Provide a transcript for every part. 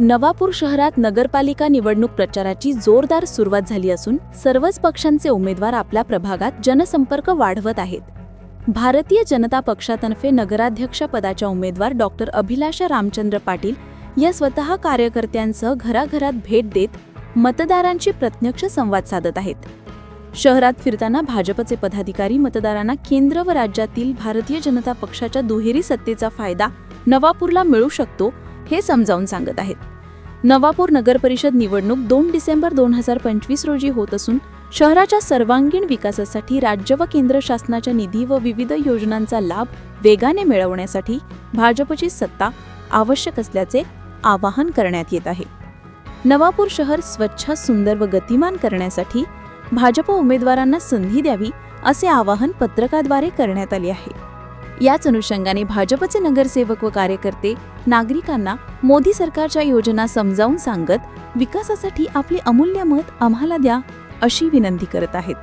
नवापूर शहरात नगरपालिका निवडणूक प्रचाराची जोरदार सुरुवात झाली असून सर्वच पक्षांचे उमेदवार आपल्या प्रभागात जनसंपर्क वाढवत आहेत. भारतीय जनता पक्षातर्फे नगराध्यक्षपदाच्या उमेदवार डॉक्टर अभिलाषा रामचंद्र पाटील या स्वतः कार्यकर्त्यांसह घराघरात भेट देत मतदारांशी प्रत्यक्ष संवाद साधत आहेत. शहरात फिरताना भाजपचे पदाधिकारी मतदारांना केंद्र व राज्यातील भारतीय जनता पक्षाच्या दुहेरी सत्तेचा फायदा नवापूरला मिळू शकतो हे समजावून सांगत आहेत. नवापूर नगरपरिषद निवडणूक दोन डिसेंबर दोन हजार पंचवीस रोजी होत असून शहराच्या सर्वांगीण विकासासाठी राज्य व केंद्र शासनाच्या निधी व विविध योजनांचा लाभ वेगाने मिळवण्यासाठी भाजपची सत्ता आवश्यक असल्याचे आवाहन करण्यात येत आहे. नवापूर शहर स्वच्छ सुंदर व गतिमान करण्यासाठी भाजप उमेदवारांना संधी द्यावी असे आवाहन पत्रकाद्वारे करण्यात आले आहे. याच अनुषंगाने भाजपचे नगरसेवक व कार्यकर्ते नागरिकांना मोदी सरकारच्या योजना समजावून सांगत विकासासाठी आपले अमूल्य मत आम्हाला द्या अशी विनंती करत आहेत.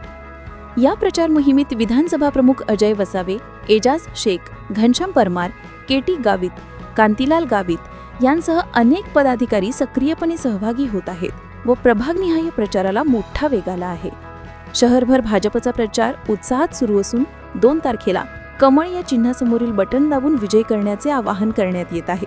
या प्रचार मोहिमेत विधानसभा प्रमुख अजय वसावे एजाज शेख घनश्याम परमार केटी गावित कांतीलाल गावित यांसह अनेक पदाधिकारी सक्रियपणे सहभागी होत आहेत व प्रभागनिहाय प्रचाराला मोठा वेग आला आहे. शहरभर भाजपचा प्रचार उत्साहात सुरू असून दोन तारखेला कमळ या चिन्हासमोरील बटन दाबून विजय करण्याचे आवाहन करण्यात येत आहे.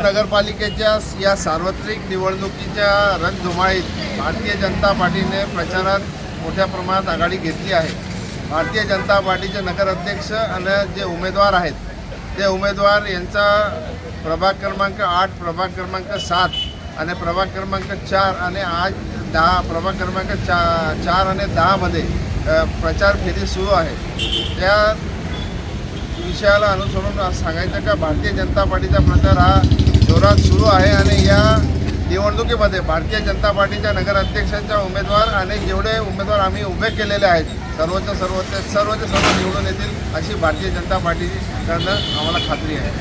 नागपूर नगरपालिकेच्या या सार्वत्रिक निवडणुकीच्या रणधुमाळीत भारतीय जनता पार्टीने प्रचारात मोठ्या प्रमाणात आघाडी घेतली आहे. भारतीय जनता पार्टीचे नगराध्यक्ष आणि जे उमेदवार आहेत ते उमेदवार यांचा प्रभाग क्रमांक आठ प्रभाग क्रमांक सात आणि प्रभाग क्रमांक चार आणि आज दहा प्रभाग क्रमांक चा चार आणि दहामध्ये प्रचार फेरी सुरू आहे. त्या विषयाला अनुसरून सांगायचं का भारतीय जनता पार्टीचा प्रचार हा जोरात सुरू आहे आणि या निवडणुकीमध्ये भारतीय जनता पार्टीच्या नगराध्यक्षांच्या उमेदवार आणि जेवढे उमेदवार आम्ही उभे केलेले आहेत सर्वच सर्वच सर्वच सर्व निवडून येतील अशी भारतीय जनता पार्टीकडनं आम्हाला खात्री आहे.